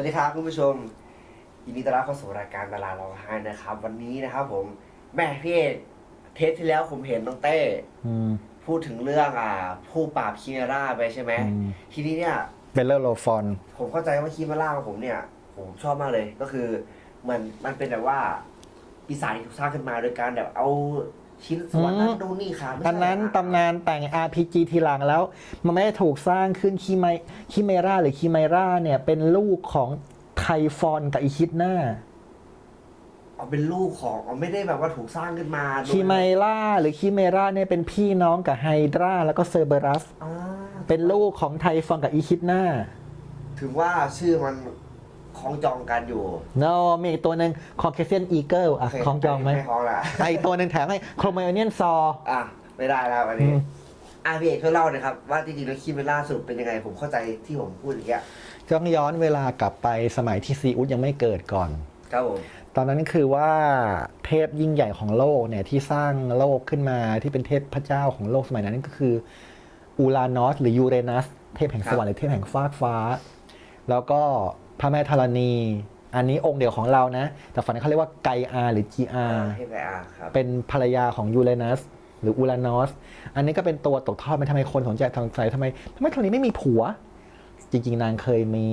วัสดีครับคุณผู้ชมยินดีต้อนรับเข้าสู่รายการดาราเราไห้นะครับ วันนี้นะครับ ผมแม่พี่เอกเทปที่แล้วผมเห็นน้องเต้อืม พูดถึงเรื่องอ่า ผู้ปราบคีเมราไปใช่ไหมอืม ทีนี้เนี่ยเบลเลอร์โลฟอน ผมเข้าใจว่าคีเมราของผมเนี่ย ผมชอบมากเลยก็คือเหมือนมันเป็นแบบว่าปีศาจที่ถูกสร้างขึ้นมาโดยการแบบเอา ชิ้นส่วนนั้นดูนนี่ค่ะไม่ใช่อันนั้นอะตำนานแต่ง RPG ทีหลังแล้ว มันไม่ได้ถูกสร้างขึ้นคีไมคีเมราหรือคีไมราเนี่ยเป็นลูกของไทฟอนกับอีคิดหน้าเอาเป็นลูกของเอาไม่ได้แบบว่าถูกสร้างขึ้นมาโดยคีไมราหรือคีเมราเนี่ยเป็นพี่น้องกับไฮดราแล้วก็เซอร์เบรัส อ่าเป็นลูกของไทฟอนกับอีคิดหน้า ถึงว่าชื่อมัน คล้องจองกันอยู่ โนมีอีกตัวหนึ่งคอเคเซียนอีเกิลอะโเคของจองไหมไม่คล้องละไอะอีกตัวหนึ่งแถมให้โครไมโอเนียนซอ อะ ไม่ได้แล้วอันนี้อะพี่เอกช่วยเล่าหน่อยครับ ว่าจริงๆแล้วคิมเมล่าสรุปเป็นยังไง ผมเข้าใจที่ผมพูดอย่างเงี้ยต้องย้อนเวลากลับไปสมัยที่ซีอุสยังไม่เกิดก่อน ครับผม ตอนนั้นคือว่าเทพยิ่งใหญ่ของโลกเนี่ยที่สร้างโลกขึ้นมาที่เป็นเทพพระเจ้าของโลกสมัยนั้นนก็คืออูรานอสหรือยูเรนัสเทพแห่งสวรรค์หรือเทพแห่งฟากฟ้า แล้วก็ พระแม่ธรณี อันนี้องค์เดียวของเรานะ แต่ฝันนนเขาเรียกว่าไกอาหรือจีอาเทพไออาร์ครับเป็นภรรยาของยูเรนัสหรืออูรานอส อันนี้ก็เป็นตัวตกทอดไปทำไมคนสนใจสงสัยทำไมทำไมธรณีไม่มีผัว จริง ๆ นางเคยมี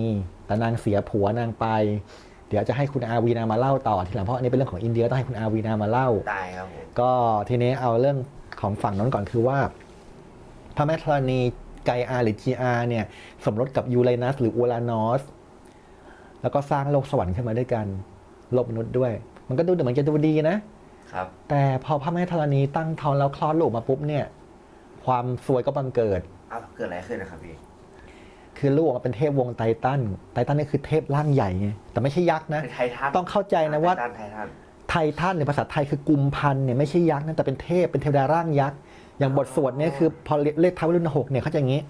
แต่นางเสียผัวนางไป เดี๋ยวจะให้คุณอาวีนามาเล่าต่อทีหลังเพราะอันนี้เป็นเรื่องของอินเดียต้องให้คุณอาวีนามาเล่า ได้ครับผมก็ทีนี้เอาเรื่องของฝั่งนั้นก่อนคือว่า พระแม่ธรณีไกอาหรือจีอาเนี่ยสมรสกับยูเรนัสหรืออูรานอส แล้วก็สร้างโลกสวรรค์ขึ้นมาด้วยกันโลกมนุษย์ด้วย มันก็ดูเหมือนจะดูดีนะครับ แต่พอพระแม่ธรณีตั้งท้องแล้วคลอดลูกมาปุ๊บเนี่ย ความซวยก็บังเกิดอ้าวเกิดอะไรขึ้นนะครับพี่คือลูกออกมาเป็นเทพวงไททันไททันนี่คือเทพร่างใหญ่ไงแต่ไม่ใช่ยักษ์นะเป็นไททันต้องเข้าใจนะว่าไททันไททันไททันในภาษาไทยคือกุมพันธ์เนี่ยไม่ใช่ยักษ์นะแต่เป็นเทพเป็นเทวดาร่างยักษ์อย่างบทสวดเนี่ยคือพอเลขท้าวรุ่นหกเนี่ยเขาจะอย่างนี้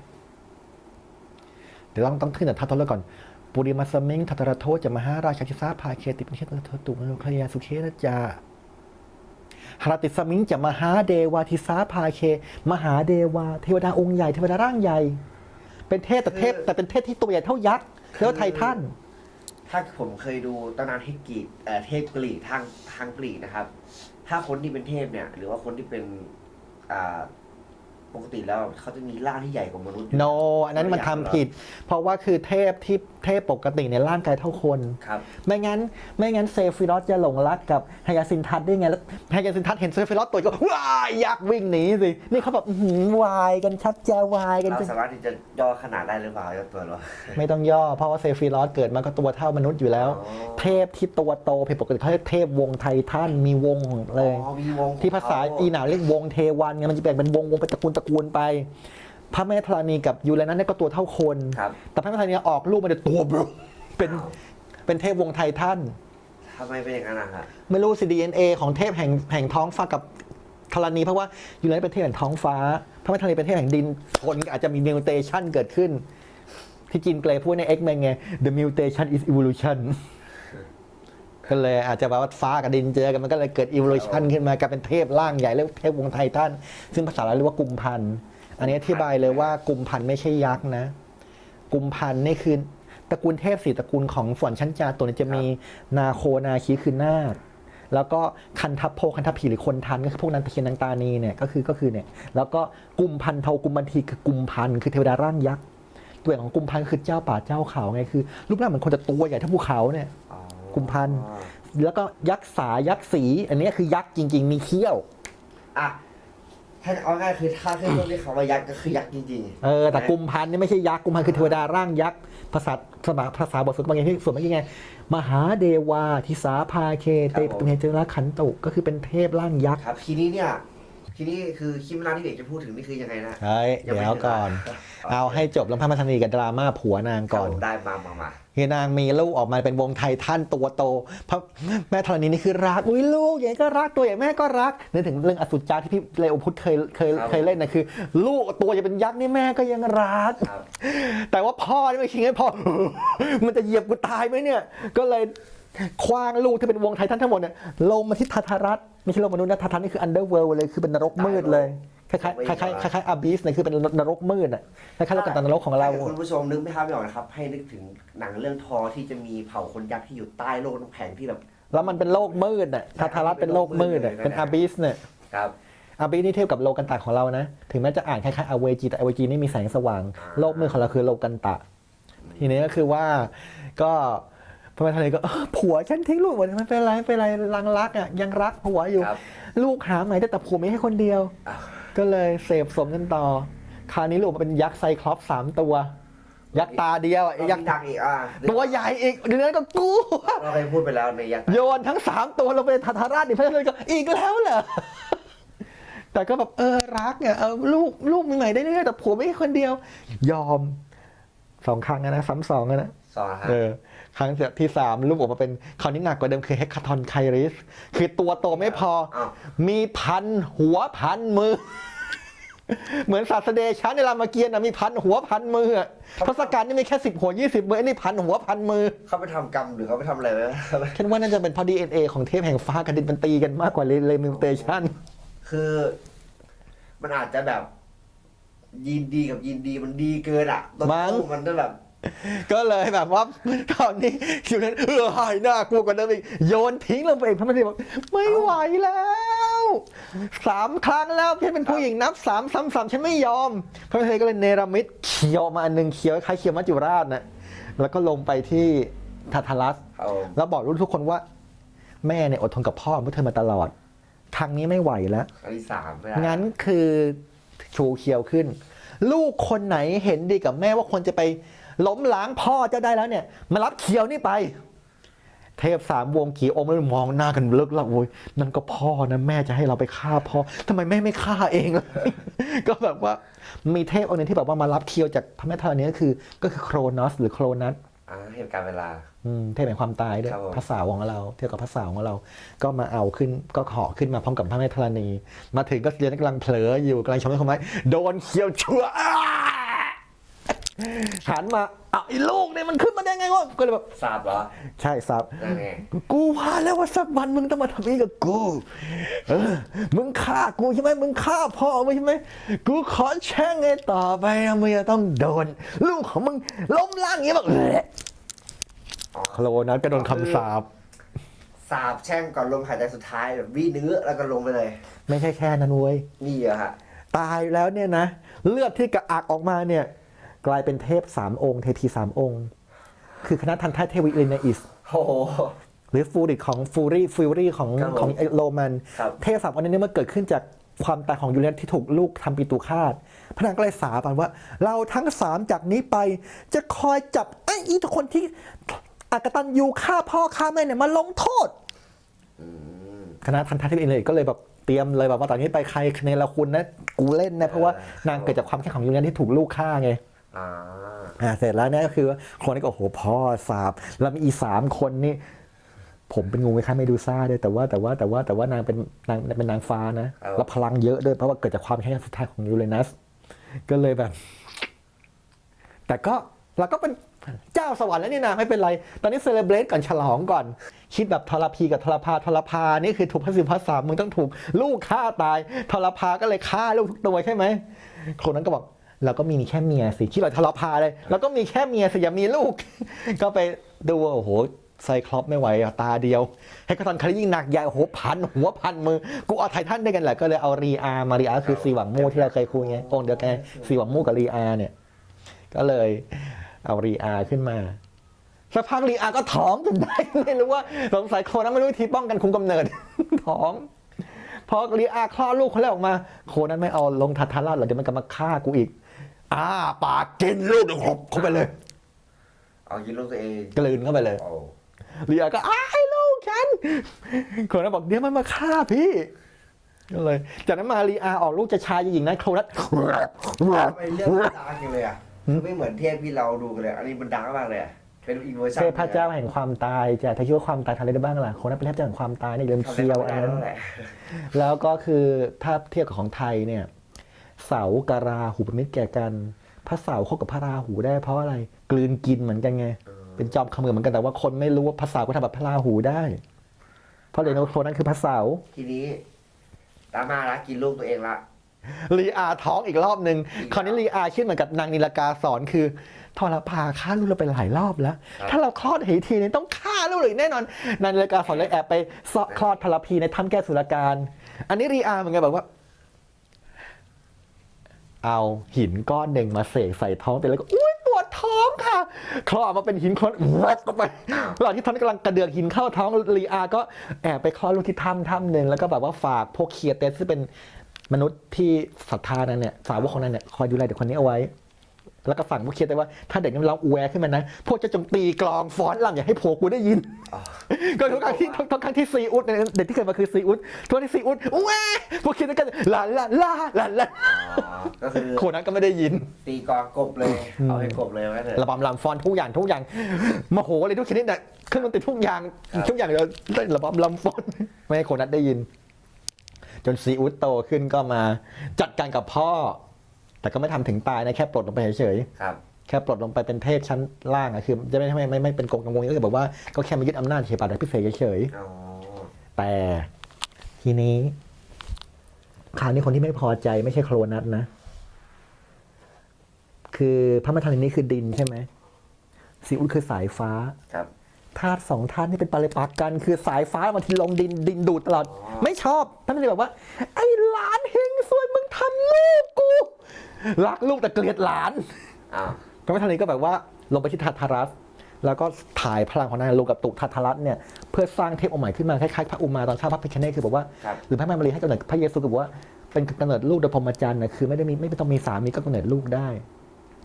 เดี๋ยวต้องต้องขึ้นแต่ทัตตะก่อน ปุริมาสมิงทัตตระโทจะมหาราชาชิสาภาเคติปนิเชตตตุมนุคยาสุเครจาหรติสมิงจะมหาเดวาทิสาภาเค มหาเดวาเทวดาองค์ใหญ่เทวดาร่างใหญ่ เป็นเทพแต่เทพแต่เป็นเทพที่ตัวใหญ่เท่ายักษ์เรียกว่าไททันถ้าผมเคยดูตำนานเทพกรีกเอ่อเทพกรีกทางทางกรีกนะครับ ถ้าคนที่เป็นเทพเนี่ย หรือว่าคนที่เป็นอ่าปกติแล้วเขาจะมีร่างที่ใหญ่กว่ามนุษย์อยู่โนอันนั้นมันทำผิด เพราะว่าคือเทพที่ เทพปกติในยร่างกายเท่าคนครับ ไม่งั้นไม่งั้นเซฟิรอสจะหลงรักกับไฮยาซินทัสได้ไงแล้วไฮยาซินทัสเห็นเซฟิรอสตัวก็ว้ายยักษ์วิ่งหนีสินี่เขาแบบอื้อหือวายกันชัดจะวายกันเราจะสามารถที่จะย่อขนาดได้หรือเปล่ายกตัวเราไม่ต้องย่อเพราะว่าเซฟิรอสเกิดมาก็ตัวเท่ามนุษย์อยู่แล้วอ๋อเทพที่ตัวโตผิดปกติเขาเรียกเทพวงไททันมีวงของเลย อ๋อมีวงที่ภาษาอีหนาวเรียกวงเทวันไงมันจะแบ่งเป็นวงวงเป็นตระกูลตระกูลไป พระแม่ธรณีกับยูเรนัสเนี่ยก็ตัวเท่าคน ครับ แต่พระแม่ธรณีออกลูกมาเป็นตัวเบลอเป็นเป็นเทพวงไททัน ทำไมเป็นอย่างนั้นนะครับไม่รู้สิ DNA ของเทพแห่งแห่งท้องฟ้ากับธรณีเพราะว่ายูเรนัสเป็นเทพแห่งท้องฟ้าพระแม่ธรณีเป็นเทพแห่งดินคนอาจจะมี mutation เกิดขึ้น ที่จีนเกรย์พูดใน X-Men ไง the mutation is evolution ก็เลยอาจจะแบบว่าฟ้ากับดินเจอกันมันก็เลยเกิด evolution ขึ้นมากลายเป็นเทพร่างใหญ่เรียกว่าเทพวงไททันซึ่งภาษาเราเรียกว่ากุมพันธ์ อันนี้อธิบายเลยว่ากุมพันธ์ไม่ใช่ยักษ์นะ กุมพันธ์นี่คือตระกูลเทพสี่ตระกูลของสวรรค์ชั้นจาตัวนี้จะมีนาโคนาคีคือนาคแล้วก็คันทัพโพคันทัพผีหรือคนทันก็คือพวกนันตะเคียนนางตานีเนี่ยก็คือก็คือเนี่ยแล้วก็กุมพันธ์เทากุมพันธีคือกุมพันธ์คือเทวดาร่างยักษ์ตัวอย่างของกุมพันธ์คือเจ้าป่าเจ้าเขาไงคือรูปร่างเหมือนคนแต่ตัวใหญ่เท่าภูเขาเนี่ยอ๋อกุมพันธ์แล้วก็ยักษ์สายักษ์สี อันนี้คือยักษ์จริง ๆ มีเขี้ยวอะ ถ้าเอาง่ายคือถ้าขึ้นต้นด้วยคำว่ายักษ์ก็คือยักษ์จริงๆเออแต่กุมพันธ์นี่ไม่ใช่ยักษ์กุมพันธ์คือเทวดาร่างยักษ์ภาษาสมาภาษาบทสวดบางอย่างที่สวดเมื่อกี้ไงมหาเดวาทิสาภาเคเตครับผมปตุเมเจระขันตุก็คือเป็นเทพร่างยักษ์ครับ ทีนี้เนี่ยทีนี้คือคลิปเวลาที่เด็กจะพูดถึงนี่คือยังไงนะเฮ้ยยังไม่เดี๋ยวก่อนถึงเอาให้จบแล้วพระมัทนีกับดราม่าผัวนางก่อนครับผมได้มามามา เฮียนางมีลูกออกมาเป็นวงไททันตัวโตพระแม่ธรณีนี่คือรักอุ้ยลูกใหญ่ก็รักตัวใหญ่แม่ก็รักนึกถึงเรื่องอสุจาที่พี่เลโอพุทธเคยเคยเคยเล่นนะคือ ลูกตัวจะเป็นยักษ์นี่แม่ก็ยังรักครับแต่ว่าพ่อนี่ไม่ชิงให้พ่อ มันจะเหยียบกูตายไหมเนี่ย ก็เลยคว้างลูกที่เป็นวงไททันทั้งหมดเนี่ยลงมาที่ทาทารัสไม่ใช่โลกมนุษย์นะทาทารัสนี่คืออันเดอร์เวิลด์เลยคือเป็นนรกมืดเลย คล้ายๆคล้ายๆคล้ายๆอาบิสเนี่ยคือเป็นนรกมืดอะคล้ายๆโลกกันตานรกของเรา ถ้คุณผู้ชมนึกไม่ภาพไม่ออกนะครับ ให้นึกถึงหนังเรื่องทอที่จะมีเผ่าคนยักษ์ที่อยู่ใต้โลกน้ำแข็งที่แบบ แล้วมันเป็นโลกมืดอะทาทารัสเป็นโลกมืดอะเป็นอาบิสเนี่ยครับ อาบิสนี่เทียบกับโลกันตะของเรานะ ถึงแม้จะอ่านคล้ายๆอเวจีแต่อเวจีนี่มีแสงสว่างอ่าโลกมืดของเราคือโลกันตะ ทีนี้ก็คือว่าก็พระแม่ทะเลก็เออผัวฉันทิ้งลูกหมดไม่เป็นไรไม่เป็นไรรังรักอะยังรักผัวอยู่ ครับ ลูกหาใหม่ได้แต่ผัวไม่ให้คนเดียวอ้าว ก็เลยเสพสมกันต่อ คราวนี้ลูกมาเป็นยักษ์ไซคลอปส์สามตัว ยักษ์ตาเดียวอะไอ้ยัยักกษ์ษ์ดักอีกอะตัวใหญ่อีกเดือนก็กูเราเคยพูดไปแล้วในยักษ์โยนทั้งสามตัวลงไปในทาทาราชดิพระเจ้าก็อีกแล้วเหรอ แต่ก็แบบเออรักเนี่ยเออลูกลูกมีใหม่ได้เรื่อยๆแต่ผัวไม่ใช่คนเดียวยอมสองครั้งอะนะซ้ำสองอะนะ สองนะฮะเออ ครั้งที่สามลูกออกมาเป็นคราวนี้หนักกว่าเดิมคือเฮคคาทอนไคริส คือตัวโตไม่พออ้าวมีพันหัวพันมือ เหมือนศาสเดชะในรามเกียรติ์นะมีพันหัวพันมืออะทศกัณฐ์นี่มีแค่สิบหัวยี่สิบมือไอ้นี่พันหัวพันมือ เขาไปทำกรรมหรือเขาไปทำอะไรไว้คิดว่าน่าจะเป็นเพราะ DNA ของเทพแห่งฟ้ากับดินมันตีกันมากกว่าเลมิวเตชันคือมันอาจจะแบบยินดีกับยินดีมันดีเกินอะตอนตู้มันก็แบบ ก็เลยแบบว่าตอนนี้คิวนั้นเออหายหน้ากลัวกว่าเดิมอีกโยนทิ้งลงไปเองพระแม่บอกไม่ไหวแล้วสามครั้งแล้วพี่เป็นผู้หญิงนับสามซ้ำสามฉันไม่ยอม พระแม่ก็เลยเนรมิตเคียวมาอันหนึ่งเคียวคล้ายเคียวมัจจุราชนะแล้วก็ลงไปที่ทัทารัสเอาแล้วบอกลูกทุกคนว่า แม่เนี่ยอดทนกับพ่อเมื่อเธอมาตลอดทางนี้ไม่ไหวแล้วอันที่สามไม่ได้งั้นคือชูเคียวขึ้น ลูกคนไหนเห็นดีกับแม่ว่าควรจะไป ล้มล้างพ่อเจ้าได้แล้วเนี่ย มารับเคียวนี่ไป เทพสามวงขี่องค์แล้วมองหน้ากันเลิกละโว้ยนั่นก็พ่อนะแม่จะให้เราไปฆ่าพ่อทำไมแม่ไม่ฆ่าเองล่ะก็แบบว่ามีเทพองค์หนึงที่แบบว่ามารับเคียวจากพระแม่ธรณีก็คือ ก็คือโครนอสหรือโครนัสอ่าเหตุการณ์เวลาอืมเทพแห่งความตายด้วยครับผมภาษาของเรา เทียบกับภาษาของเรา ก็มาเอาขึ้นก็ขอขึ้นมาพร้อมกับพระแม่ธรณี มาถึงก็เรียนกำลังเผลออยู่กำลังชมต้นไม้โดนเขียวชั่วอ้า หันมาเอาไอ้ลูกเนี่ยมันขึ้นมาได้ไงวะก็เลยแบบ ทราบเหรอใช่ซับ นั่นไงกูว่าแล้วว่าสักวันมึงต้องมาทำอย่างนี้กับกู เออ มึงฆ่ากูใช่ไหมมึงฆ่าพ่อมึงใช่ไหม กูขอแช่งไงต่อไปนะมึงจะต้องโดน ลูกของมึงล้มล่างอย่างนี้แบบเละโคลนัสก็โดนคำสาป สาบแช่งก่อนลมหายใจสุดท้ายแบบวีเนื้อแล้วก็ลงไปเลย ไม่ใช่แค่นั้นเว้ย นี่เหรอะฮะ ตายแล้วเนี่ยนะ เลือดที่กระอักออกมาเนี่ย กลายเป็นเทพสามองค์ เทพีสามองค์ คือคณะทันทายเทวิลินอิสโอ้โห หรือฟูริของฟูรี่ฟูรี่ของครับผมของโรมัน ครับ เทพสามองค์นี้มันเกิดขึ้นจากความตายของยูเลียนที่ถูกลูกทำปีตูคาดพระนางก็เลยสาบานว่า เราทั้งสามจากนี้ไปจะคอยจับไอ้อีทุกคนที่อากตันยูฆ่าพ่อฆ่าแม่เนี่ยมาลงโทษอืมคณะทันทัศน์เองเลยก็เลยแบบเตรียมเลยแบบว่าตอนนี้ไปใครในละคุณนะกูเล่นนะเพราะว่าเออนางเกิดจากความแค้นของยูเลียนที่ถูกลูกฆ่าไง อ่าอ่าเสร็จแล้วเนี่ยก็คือว่าคนนี้ก็โอ้โหพ่อสาบแล้วมีอีสามคนนี่ผมเป็นงูคล้ายๆเมดูซ่าด้วยแต่ว่าแต่ว่าแต่ว่าแต่ว่านางเป็นนางเป็นนางฟ้านะเอาแล้วพลังเยอะด้วยเพราะว่าเกิดจากความแค้นสุดท้ายของยูเรนัส ก็เลยแบบ แต่ก็เราก็เป็นเจ้าสวรรค์แล้วนี่นะไม่เป็นไร ตอนนี้เซเลบรตก่อนฉลองก่อน คิดแบบทรพีกับทรพาทรพานี่คือถูกพระสิบพระสามมึงต้องถูก ลูกฆ่าตายทรพาก็เลยฆ่าลูกทุกตัวใช่ไหมคนนั้นก็บอก เราก็มีแค่เมียสิคิดแบบทรพาเลยเราก็มีแค่เมียสิอย่ามีลูก ก็ไปดูโอ้โหไซคลอปไม่ไหวตาเดียวให้กระตันคายิ่งหนักใหญ่โอ้โหพันหัวพันมือ กูเอาไททันด้วยกันแหละก็เลยเอารีอาร์มารีอาร์คือสีหวังมู่ที่เราเคยคุยไงองเดียวกันสีหวังมู่กับรีอาร์เนี่ย ก็เลยเอารีอาร์ขึ้นมาสักพักรีอาร์ก็ท้องจนได้ไม่รู้ว่าสงสัยโคนั้นไม่รู้วิธีป้องกันคุมกำเนิดท้องพอรีอาร์คลอดลูกคนแรกออกมา โคนั้นไม่เอาลงทัททาราชหรอกเดี๋ยวมันจะมาฆ่ากูอีก อ้าปากกินลูกเดี๋ยวหบเข้าไปเลย เอายินลูกตัวเองกลืนเข้าไปเลยโอ้เรียก็อ้ายลูกฉัน คนนั้นบอกเดี๋ยวมันมาฆ่าพี่ก็เลย จากนั้นมารีอาออกลูกจะชายจะหญิงนะโคนัททำไมเรื่องมันดาร์กจังเลยอะคือไม่เหมือนเทพที่เราดูกันเลย อันนี้มันดาร์กมากเลยอะเป็นอีกเวอร์ชันเทพเจ้าแห่งความตายจะถ้าคิดว่าความตายทำอะไรได้บ้างล่ะโคนัทเป็นเทพเจ้าแห่งความตายนี่เริ่มทำเคียวได้อันแล้นั้นวแหละแล้วก็คือถ้าเทียบกับของไทยเนี่ย เสากับราหูเป็นมิตรแก่กัน พระเสาเข้ากับพระราหูได้เพราะอะไร กลืนกินเหมือนกันไง เป็นจอมขมือเหมือนกันแต่ว่าคนไม่รู้ว่าพระเสาก็ทำแบบพระราหูได้ เพราะเรโนโคนั้นคือพระเสาทีนี้ตามมาละกินลูกตัวเองละลีอาท้องอีกรอบหนึ่งคราวนี้ลีอาชื่อเหมือนกับนางนิลกาสอนคือทรพาฆ่าลูกเราไปหลายรอบแล้ว ถ้าเราคลอดเหตุทีนี้ต้องฆ่าลูกเลยแน่นอนนางนิลกาสอนเลยแอบไปเสาะคลอดทรพีในถ้ำแก้สุรการ อันนี้ลีอาเหมือนกันแบบว่า เอาหินก้อนหนึ่งมาเสกใส่ท้องไปแล้วก็อุ้ยปวดท้องค่ะ คลอดออกมาเป็นหินคลอดวัดเข้าไประหว่างที่ท่านกำลังกระเดือกหินเข้าท้องลีอา ก็แอบไปคลอดลูกที่ถ้ำถ้ำหนึ่งแล้วก็แบบว่าฝากพวกเคียเตสซึ่งเป็นมนุษย์ที่ศรัทธานั้นเนี่ยสาวกของนั้นเนี่ยคอยดูแลเด็กคนนี้เอาไว้ แล้วก็ฝังพวกเคียเตสว่าถ้าเด็กนั้นร้องอูแวขึ้นมานะ พวกจะจงตีกลองฟ้อนลำอย่าให้ผัวกูได้ยินอ๋อก็ทุกครั้งที่ทุกทุกครั้งที่ซีอุดเนี่ยเด็กที่เกิดมาคือซีอุดทุกครั้งที่ซีอุดอูแวพวกเคียเตสก็ลาลาลาลาลาอ๋อก็คือโคนนั้นก็ไม่ได้ยิน ตีกลองกบเลยเอาให้กบเลยว่าเถอะระบำลำฟอนทุกอย่างทุกอย่างโมโหเลยทุกชนิดเนี่ยเครื่องดนตรีทุกอย่างครับทุกอย่างเลยเล่นระบำลำฟอนไม่ให้คนนัดได้ยิน จนซีอุดโตขึ้นก็มาจัดการกับพ่อ แต่ก็ไม่ทำถึงตายนะแค่ปลดลงไปเฉยครับๆแค่ปลดลงไปเป็นเทพชั้นล่างอะคือจะไม่ไม่ไม่ไม่เป็นกงกังวลก็คือแบบว่าก็แค่มายึดอำนาจเฉยๆแต่พิเศษเฉยอ๋อๆแต่ทีนี้คราวนี้คนที่ไม่พอใจไม่ใช่โครนัทนะ คือพระแม่ธรณีนี้คือดินใช่ไหมซีอุดคือสายฟ้าครับธาตุสองธาตุนี่เป็นปริปักษ์กัน คือสายฟ้ามันที่ลงดินดินดูดตลอดอ๋อไม่ชอบท่านไม่ได้แบบว่า ไอ้หลานเฮงซวยมึงทำลูกกู รักลูกแต่เกลียดหลานอ้าวพระแม่ธรณีก็แบบว่าลงไปที่ทัทารัส แล้วก็ถ่ายพลังของนางลงกับตุทัทารัสเนี่ยเพื่อสร้างเทพองค์ใหม่ขึ้นมาคล้ายๆพระอุมาตอนสร้างพระพิคเนตคือบอกว่า ครับหรือพระแม่มารีให้กำเนิดพระเยซูคือบอกว่าเป็นกำเนิดลูกโดยพรหมจรรย์นะคือไม่ได้มีไม่ต้องมีสามีก็กำเนิดลูกได้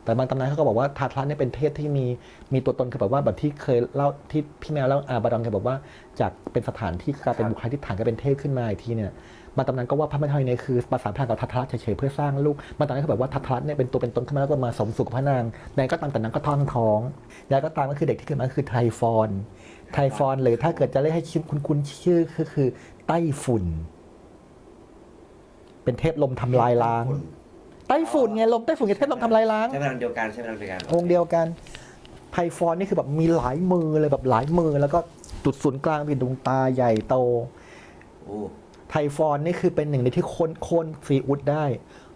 แต่บางตำนานเขาก็บอกว่าทาทรัสเนี่ยเป็นเทพที่มีมีตัวตนคือแบบว่าแบบที่เคยเล่าที่พี่แมวเล่าอาบาดองเคยบอกว่าจากเป็นสถานที่กลายเป็นบุคคลที่ฐานกลายเป็นเทพขึ้นมาอีกทีเนี่ย บางตำนานก็ว่าพระแม่ธรณีเนี่ยคือประสานพลังกับทัทรัสเฉยๆเพื่อสร้างลูกบางตำนานก็แบบว่าทัทรัสเนี่ยเป็นตัวเป็นตนขึ้นมาแล้วก็มาสมสู่กับพระนางนางก็ตามแต่นางก็ท้องท้องยายก็ตามก็คือเด็กที่เกิดมาก็คือไทฟอนไทฟอนหรือถ้าเกิดจะเรียกให้ชื่อคุณคุณชื่อก็คือไต้ฝุ่น เป็นเทพลมทำลายล้างไต้ฝุ่นไงลมไต้ฝุ่นกับเทพลมทำลายล้างใช้พลังเดียวกันใช้พลังเดียวกันองค์เดียวกันไทฟอนนี่คือแบบมีหลายมือเลยแบบหลายมือแล้วก็จุดศูนย์กลางเป็นดวงตาใหญ่โตโอ้ ไทฟอนนี่คือเป็นหนึ่งในที่ค้นค้นซีอุดได้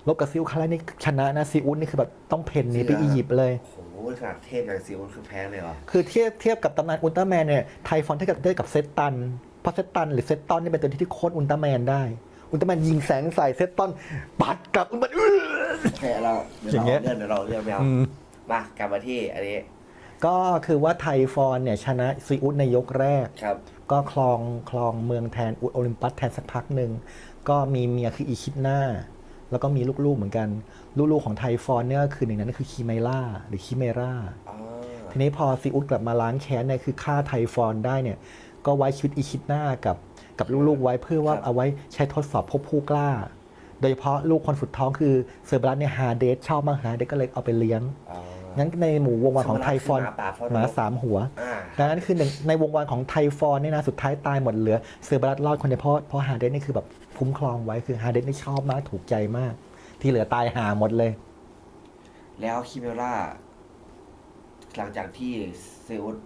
ลบกับซิลคาร่านี่ชนะนะซีอุดนี่คือแบบต้องเพ่นหนีไปอียิปต์เลยโหขนาดเทพอย่างซิลคือแพ้เลยเหรอ คือเทียบเทียบกับตำนานอุลตร้าแมนเนี่ยไทฟอนเทียบกับเทียบกับเซตตันเพราะเซตตันหรือเซตตอนนี่เป็นตัวที่โค้นอุลตร้าแมนได้ อุลตร้าแมนยิงแสงใส่เซตตอนปัดกลับอุลตร้าแมนอื้อ แพ้เราเดี๋ยวอย่างเงี้เราย เลื่อนเดี๋ยวเราเลื่อนไม่เอาอืม มากลับมาที่อันนี้ก็คือว่าไทฟอนเนี่ยชนะซีอุสในยกแรก ครับ ก็คลองคลองเมืองแทนอุโอลิมปัสแทนสักพักหนึ่ง ก็มีเมียคืออีคิดนาแล้วก็มีลูกๆเหมือนกัน ลูกๆของไทฟอนเนี่ยก็คือหนึ่งนั้นก็คือคีเมล่าหรือคิเมราอ๋อทีนี้พอซีอุสกลับมาล้างแค้นเนี่ยคือฆ่าไทฟอนได้เนี่ยก็ไว้ชีวิตอีคิดนากับกับลูกๆไว้เพื่อว่าเอาไว้ใช้ทดสอบพบผู้กล้า โดยเฉพาะลูกคนสุดท้องคือเซอร์บรัสเนี่ยฮาเดสชอบมากฮาเดสก็เลยเอาไปเลี้ยงอ๋อ งั้นในหมู่วงวานของไทฟอนหมาป่าเฝ้าหมาระบบสามหัวอ่าดังนั้นคือหนึ่งในวงวานของไทฟอนเนี่ยนะสุดท้ายตายหมดเหลือเซอร์บรัสรอดคนเดียวเพราะเพราะฮาเดสนี่คือแบบคุ้มครองไว้คือฮาเดสนี่ชอบมากถูกใจมาก ที่เหลือตายหาหมดเลย แล้วคิเมล่าหลังจากที่เซอุส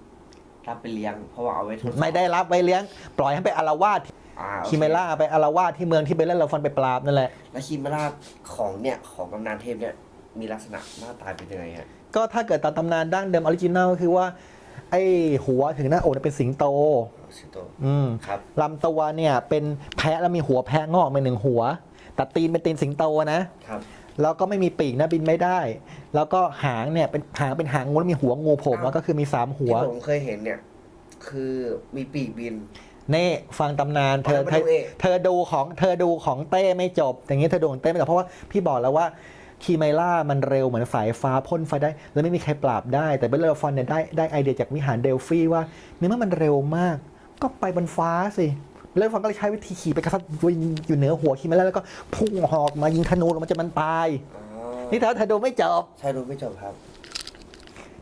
รับไปเลี้ยงเพราะว่าเอาไว้ทดสอบไม่ได้รับไว้เลี้ยง ปล่อยให้ไปอารวาสอ่าโอคิเมล่าไปอารวาสที่เมืองที่เบลเลนเราฟันไปปราบนั่นแหละแล้วคิเมล่าของเนี่ยของกำนานเทพเนี่ยมีลักษณะหน้าตาเป็นยังไงฮะ ก็ถ้าเกิดตามตำนานดั้งเดิมออริจินัลก็คือว่า ไอ้หัวถึงหน้าอกเนี่ยเป็นสิงโต สิงโต อืมครับ ลำตัวเนี่ยเป็นแพะแล้วมีหัวแพะงอกมาหนึ่งหัว แต่ตีนเป็นตีนสิงโตนะ ครับ แล้วก็ไม่มีปีกนะบินไม่ได้ แล้วก็หางเนี่ยเป็นหางเป็นหางงูแล้วมีหัวงูโผล่มาก็คือมีสามหัวที่ผมเคยเห็นเนี่ย คือมีปีกบินเน่ฟังตำนานเธอเอาเธมาอดูเอง เธอดูของเธอดูของเต้ไม่จบ อย่างนี้เธอดูของเต้ไม่จบเพราะว่าพี่บอกแล้วว่า คีไมล่ามันเร็วเหมือนสายฟ้าพ่นไฟได้ แล้วไม่มีใครปราบได้ แต่เบลเลอร์ฟอนเนี่ยได้ได้ไอเดียจากวิหารเดลฟีว่าเมื่อมันเร็วมาก ก็ไปบนฟ้าสิเบลเลอร์ฟอนก็เลยใช้วิธีขี่ไปกระสับอยู่เหนือหัวคีไมล่าแล้วก็พุ่งหอกมายิงธนูลงมันจะมันตายอ๋อนี่เธอเธอดูไม่จบใช่ดูไม่จบครับ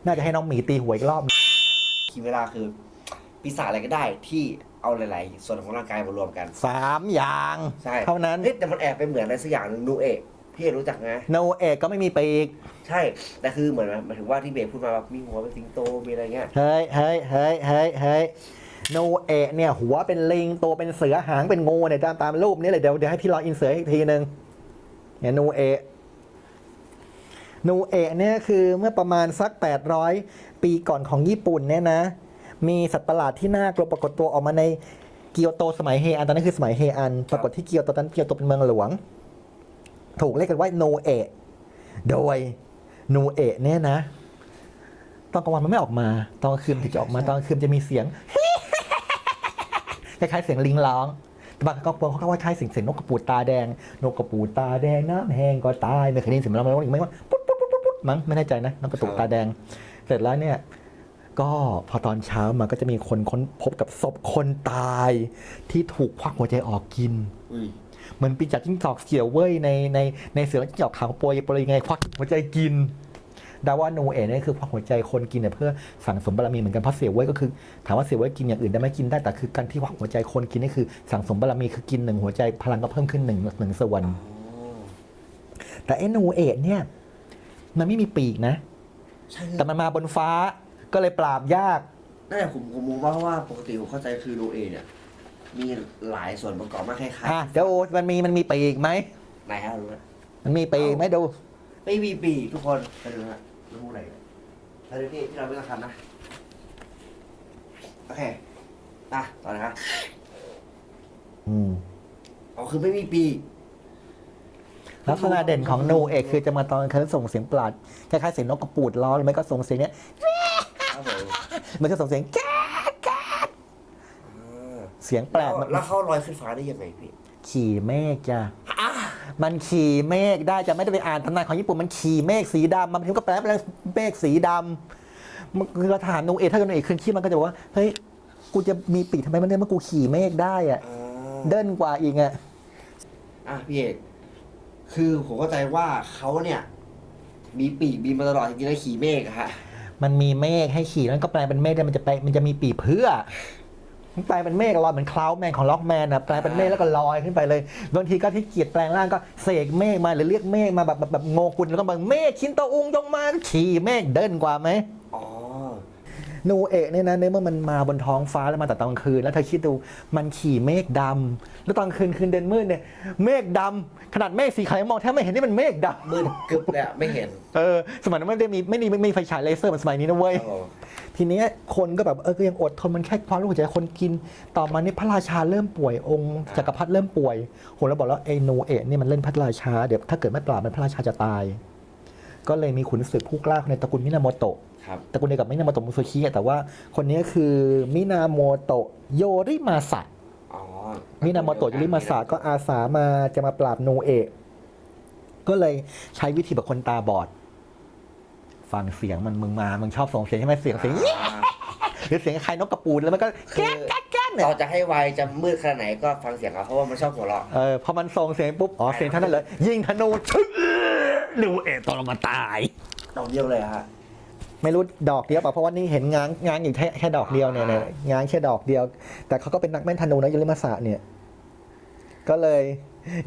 น่าจะให้น้องหมีตีหัวอีกรอบคิเมล่าคือปีศาจอะไรก็ได้ที่เอาหลาย ๆ ส่วนของร่างกายมารวมกัน สามอย่าง ใช่เท่านั้น เฮ้ยแต่มันแอบไปเหมือนอะไรสักอย่างหนึ่งนูเอะ พี่เอกรู้จักไหมโนเอกก็ไม่มีปีก ใช่ แต่คือเหมือนหมายถึงว่าที่เบรพูดมาว่ามีหัวเป็นสิงโตมีอะไรเงี้ยเฮ้ยเฮ้ยเฮ้ยเฮ้ยเฮ้ยโนเอะเนี่ย หัวเป็นลิง ตัวเป็นเสือหางเป็นงูเนี่ยตามตามรูปนี้เลยเดี๋ยวเดี๋ยวให้พี่รออินเสิร์ตอีกทีนึงเนี่ยนูเอะนูเอะเนี่ยคือเมื่อประมาณสัก 800 ปีก่อนของญี่ปุ่นเนี่ยนะ มีสัตว์ประหลาดที่น่ากลัวปรากฏตัวออกมาในเกียวโตสมัยเฮอันตอนนั้นคือสมัยเฮอัน ปรากฏที่เกียวโตตอนนั้นเกียวโตเป็นเมืองหลวง ถูกเรียกกันว่าโนเอะโดยโนเอะเนี่ยนะตอนกลางวันมันไม่ออกมาตอนกลางคืนถึงจะออกมาตอนกลางคืนจะมีเสียงคล้ายๆเสียงลิงร้องแต่บางก็เขาก็ว่าคล้ายเสียงเสียงนกกระปูตาแดง นกกระปูตาแดงน้ำแห้งก็ตายไม่เคยได้ยินเสียงมันร้องอีกไหมว่าปุ๊บปุ๊บปุ๊บปุ๊บมั้งไม่แน่ใจนะนกกระปูตาแดง เสร็จแล้วเนี่ยก็พอตอนเช้ามาก็จะมีคนค้นพบกับศพคนตายที่ถูกควักหัวใจออกกิน เหมือนปีจัดจิ้งจอกเสี่ยวเว้ยในในในเสือจิ้งจอกขาวโปรยโปรยยังไงควักหัวใจกินดาว่าโนเอะนี่คือควักหัวใจคนกินเนี่ยเพื่อสั่งสมบารมีเหมือนกันเพราะเสียวเว้ยก็คือถามว่าเสียวเว้ยกินอย่างอื่นได้ไหมกินได้แต่คือการที่ควักหัวใจคนกินนี่คือ สั่งสมบารมีคือกินหนึ่งหัวใจพลังก็เพิ่มขึ้นหนึ่งหนึ่งส่วนแต่ไอ้โนเอะเนี่ย มันไม่มีปีกนะ แต่มันมาบนฟ้าก็เลยปราบยากนั่นแหละผมผมมองว่าเพราะว่าปกติผมเข้าใจคือโนเอเนี่ย มีหลายส่วนประกอบมากคล้ายอะเดี๋ยวมันมีมันมีปีกไหม ๆไหนฮะรู้ไหมมันมีปีกไหมดู ไม่มีปีกทุกคนไปดูฮะรู้ไหนไปดูที่ที่เราไม่ต้องทำนะ โอเคอะต่อนะครับอืม อ๋อคือไม่มีปีกลักษณะเด่นของโนเอกคือจะมาตอนกลางคืนส่งเสียงปลาดคล้ายๆเสียงนกกระปูดร้องหรือไม่ก็ส่งเสียงเนี้ยครับผมมันจะส่งเสียงแก๊กแก๊กอ่า เสียงแปลกแล้วมันแล้วเขาลอยขึ้นฟ้าได้ยังไงพี่ ขี่เมฆจ้ะมันขี่เมฆได้จะไม่ได้ไปอ่านตำนานของญี่ปุ่นมันขี่เมฆสีดำมันถึงก็แปลเป็นเมฆสีดำมันคือเราถามโนเอกถ้าโนเอกคืนขี้มันก็จะบอกว่าเฮ้ยกูจะมีปีกทำไมมันเนี่ยเมื่อกูขี่เมฆได้อะอ่าเดินกว่าอีกอะอะพี่เอกคือผมเข้าใจว่าเขาเนี่ย มีปีกบินมาตลอดจริงๆแล้วขี่เมฆอะฮะมันมีเมฆให้ขี่แล้วก็แปลเป็นเมฆได้มันจะไปมันจะมีปีกเพื่อมัน แปลเป็นเมฆลอยเหมือนคลาวแมนของล็อกแมนนะแปลเป็นเมฆแล้วก็ลอยขึ้นไปเลยบางทีก็ที่เกียจแปลงร่างก็เสกเมฆมาหรือเรียกเมฆมาแบบแบบแบบโงกุลแล้วก็แบบเมฆชินโตอุงยงมาขี่เมฆเดินกว่าไหมอ๋อ นูเอะเนี่ยนะในเมื่อมันมาบนท้องฟ้าแล้วมาแต่ตอนกลางคืน แล้วเธอคิดดูมันขี่เมฆดำแล้วตอนกลางคืนคืนเดินมืดเนี่ยเมฆดำขนาดเมฆสีขาวยังมองแทบไม่เห็นนี่มันเมฆดมืดกึบเลยอะไม่เห็นำเออสมัยนั้นไม่ได้มีไม่ได้ไม่มีไฟฉายเลเซอร์เหมือนสมัยนี้นะเว้ยครับผมทีเนี้ยคนก็แบบเออก็ยังอดทนมันแค่ความรู้หัวใจคนกิน ต่อมาเนี่ยพระราชาเริ่มป่วยองค์จักรพรรดิเริ่มป่วยโหแล้วบอกแล้วไอ้โนเอะเนี่ยมันเล่นพระราชาเดี๋ยวถ้าเกิดไม่ปราบมันพระราชาจะตาย ก็เลยมีขุนศึกผู้กล้าในตระกูลมินาโมโตะ ครับตระกูลเดียวกับมินาโมโตะมุโซชิอะแต่ว่าคนนี้คือมินาโมโตะโยริมาสะอ๋อมินาโมโตะโยริมาสะก็อาสามาจะมาปราบโนเอะก็เลยใช้วิธีแบบคนตาบอด ฟังเสียงมันมึงมามึงชอบส่งเสียงใช่ไหมเสียงเสียงอ่าหรือเสียงคล้ายนกกระปูดแล้วมันก็คือแก๊กแก๊กแก๊กเนี่ยต่อจะให้ไวจะมืดขนาดไหนก็ฟังเสียงเอาเพราะว่ามันชอบหัวเราะเออพอมันส่งเสียงปุ๊บอ๋อเสียงเท่านั้นเลย ยิงธนูชึ้งดูเอะตอนมาตายดอกเดียวเลยอะฮะ ไม่รู้ดอกเดียวเปล่าเพราะว่านี่เห็นง้างง้างอยู่แค่แค่ดอกเดียวเนี่ยเนี่ยง้างแค่ดอกเดียว แต่เขาก็เป็นนักแม่นธนูนะยริมาสะเนี่ย ก็เลย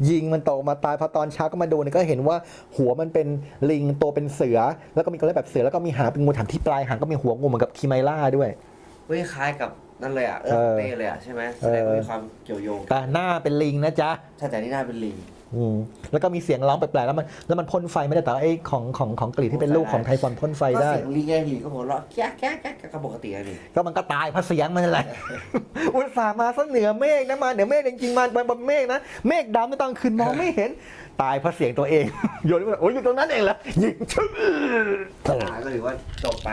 ยิงมันตกมาตายพอตอนเช้าก็มาดูเนี่ยก็เห็นว่าหัวมันเป็นลิงตัวเป็นเสือ แล้วก็มีกระเล็บแบบเสือแล้วก็มีหางเป็นงูถามที่ปลายหางก็มีหัวงูเหมือนกับคิไมล่าด้วยเฮ้ยคล้ายกับนั่นเลยอะเอเอออเต้เลยอะใช่ไหมแสดงว่ามีความเกี่ยวโยงแต่หน้าเป็นลิงนะจ๊ะใช่แต่นี่น่าเป็นลิง อืมแล้วก็มีเสียงร้องแปลกๆแล้วมันแล้วมันพ่นไฟไม่ได้แต่ว่าไอ้ของของของกรีกที่เป็นลูกของไทฟอนพ่นไฟก็ได้ เสียงลิงไงลิงก็หัวเราะแก๊กแก๊กแก๊กก็ปกติอะนี่ก็มันก็ตายเพราะเสียงมันนั่นแหละอุตส่าห์มาซะเหนือเมฆนะมาเหนือเมฆจริงๆมาบนบนเมฆนะเมฆดำในตอนคืนมองไม่เห็น ตายเพราะเสียงตัวเอง โยนไปโอ้ยอยู่ตรงนั้นเองเหรอยิงชื่ออ่าก็ถือว่าจบไป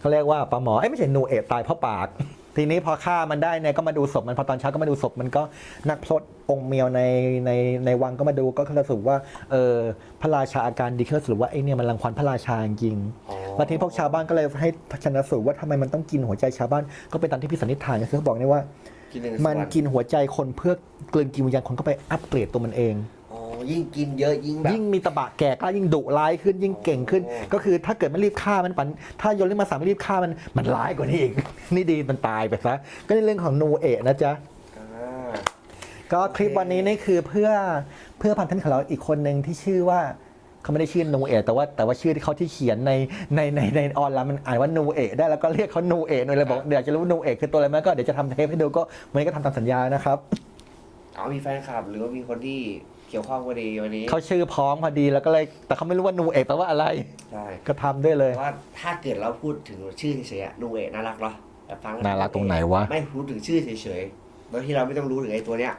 เขาเรียกว่าปลาหมอเอ้ยไม่ใช่หนูเอะตายเพราะปาก ทีนี้พอฆ่ามันได้เนี่ยก็มาดูศพมันพอตอนเช้าก็มาดูศพมันก็นักพรตองค์เมียวในในในวังก็มาดูก็สรุปว่าเออพระราชาอาการดีขึ้นสรุปว่าไอ้เนี่ยมันรังควานพระราชาจริงอ๋อแล้วทีนี้พวกชาวบ้านก็เลยให้ชนสูตรว่าทำไมมันต้องกินหัวใจชาวบ้านก็เป็นตามที่พี่สันนิษฐานก็คือเขาบอกเนี่ยว่ากินหนึ่งมันส่วกินหัวใจคนเพื่อกลืนกินวิญญาณคนก็ไปอัปเกรดตัวมันเองอ๋อ ยิ่งกินเยอะยิ่งแบบ ยิ่งมีตะบะแก่กล้ายิ่งดุร้ายขึ้นยิ่งเก่งขึ้นอ๋อก็คือถ้าเกิดไม่รีบฆ่ามันปันถ้าโยนลิมาสามไม่รีบฆ่ามันมันร้ายกว่านี้อีก นี่ดีมันตายไปซะก็ในเรื่องของนูเอะนะจ๊ะอ่าก็คลิปวันนี้นี่คือเพื่อเพื่อพันธมิตรของเราอีกคนหนึ่งที่ชื่อว่าเขาไม่ได้ชื่อนูเอะแต่ว่าแต่ว่าชื่อที่เขาที่เขียนในในในในออนไลน์มันอ่านว่านูเอะได้แล้วก็เรียกเขานูเอะหน่อยเลยบอกเดี๋ยวจะรู้ว่านูเอะคือตัวอะไรไหมก็เดี๋ยวจะทำเทปให้ดูก็วันนี้ก็ทำตามสัญญานะครับ เอามีแฟนคลับหรือว่ามีคนที่ เกี่ยวข้องพอดีวันนี้เขาชื่อพ้องพอดีแล้วก็เลย แต่เขาไม่รู้ว่านูเอกแปลว่าอะไร ใช่ก็ทำด้วยเลยแต่ว่าถ้าเกิดเราพูดถึงชื่อเฉยๆอะนูเอะน่ารักเหรอแบบฟังแล้วน่ารักตรงไหนวะ ไม่พูดถึงชื่อเฉยๆโดยที่เราไม่ต้องรู้ถึงไอ้ตัวเนี้ย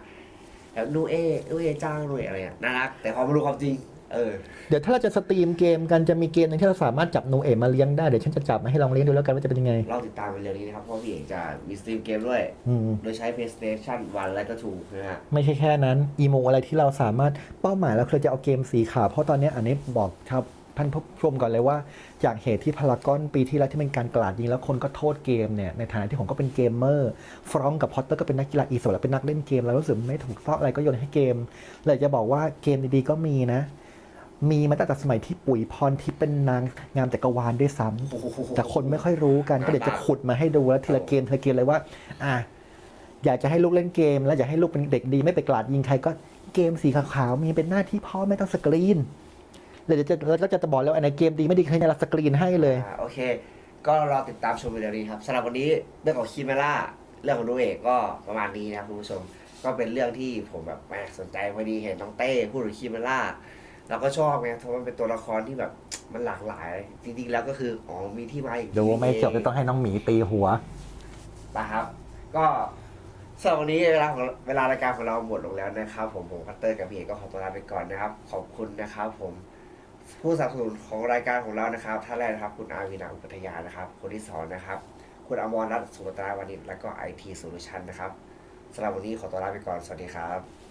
แบบนูเอะนูเอะจ้างนูเอะอะไรเงี้ยน่ารักแต่พอมารู้ความจริง เออเดี๋ยวถ้าเราจะสตรีมเกมกันจะมีเกมหนึงที่เราสามารถจับนูเอกมาเลี้ยงได้ เดี๋ยวฉันจะจับมาให้ลองเลี้ยงดูแล้วกันว่าจะเป็นยังไง เราติดตามไปเรื่องนี้นะครับ เพราะพี่เอกจะมีสตรีมเกมด้วย อืม โดยใช้ PlayStation 1 และก็2นะฮะ ไม่ใช่แค่นั้น อีโมอะไรที่เราสามารถเป้าหมายเราคือจะเอาเกมสีขาว เพราะตอนนี้อันนี้บอกชาวท่านผู้ชมก่อนเลยว่า จากเหตุที่พารากอนปีที่แล้วที่เป็นการกลาดยิงแล้วคนก็โทษเกมเนี่ย ในฐานะที่ผมก็เป็นเกมเมอร์ฟรองก์กับพอตเตอร์ก็เป็นนักกีฬาอีสปอร์ตและเป็นนักเล่นเกม แล้วรู้สึกไม่ถูกต้องอะไรก็โยนให้เกมเลยจะบอกว่าเกมดีๆก็มีนะ มีมาตั้งแต่สมัยที่ปุ๋ยพรที่เป็นนางงามจักรวาลด้วยซ้ำโอ้โหแต่คนไม่ค่อยรู้กันก็เดี๋ยวจะขุดมาให้ดูแล้วทีละเกมทีละเกมเลยว่า อะอยากจะให้ลูกเล่นเกม แล้วอยากให้ลูกเป็นเด็กดีไม่ไปกลาดยิงใครก็เกมสีขาวๆมีเป็นหน้าที่พ่อไม่ต้องสกรีนเลยเดี๋ยวจะเราจะบอกแล้วอันไหนเกมดีไม่ดีใครจะรับสกรีนให้เลย อ่าโอเค ก็รอติดตามชมวิดีโอนี้ครับสำหรับวันนี้เรื่องของคิมเมล่าเรื่องของนูเอกก็ประมาณนี้นะครับคุณผู้ชม ก็เป็นเรื่องที่ผมแบบแหมสนใจพอดีเห็นน้องเต้พูดถึงคิมเมล่า เราก็ชอบไงเพราะมันเป็นตัวละครที่แบบมันหลากหลาย จริงๆแล้วก็คืออ๋อมีที่มาอีกดูไม่จบจะต้องให้น้องหมีตีหัวนะครับ ก็สำหรับวันนี้เวลาของเวลารายการของเราหมดลงแล้วนะครับ ผมผมคัตเตอร์กับพี่เอกก็ขอตัวลาไปก่อนนะครับ ขอบคุณนะครับ ผมผู้สนับสนุนของรายการของเรานะครับท่านแรกนะครับ คุณอาวีนาอุปัทยานะครับ คนที่สองนะครับ คุณอมรรัตน์สุตราวานิชและก็ไอทีโซลูชันนะครับสำหรับวันนี้ขอตัวลาไปก่อนสวัสดีครับ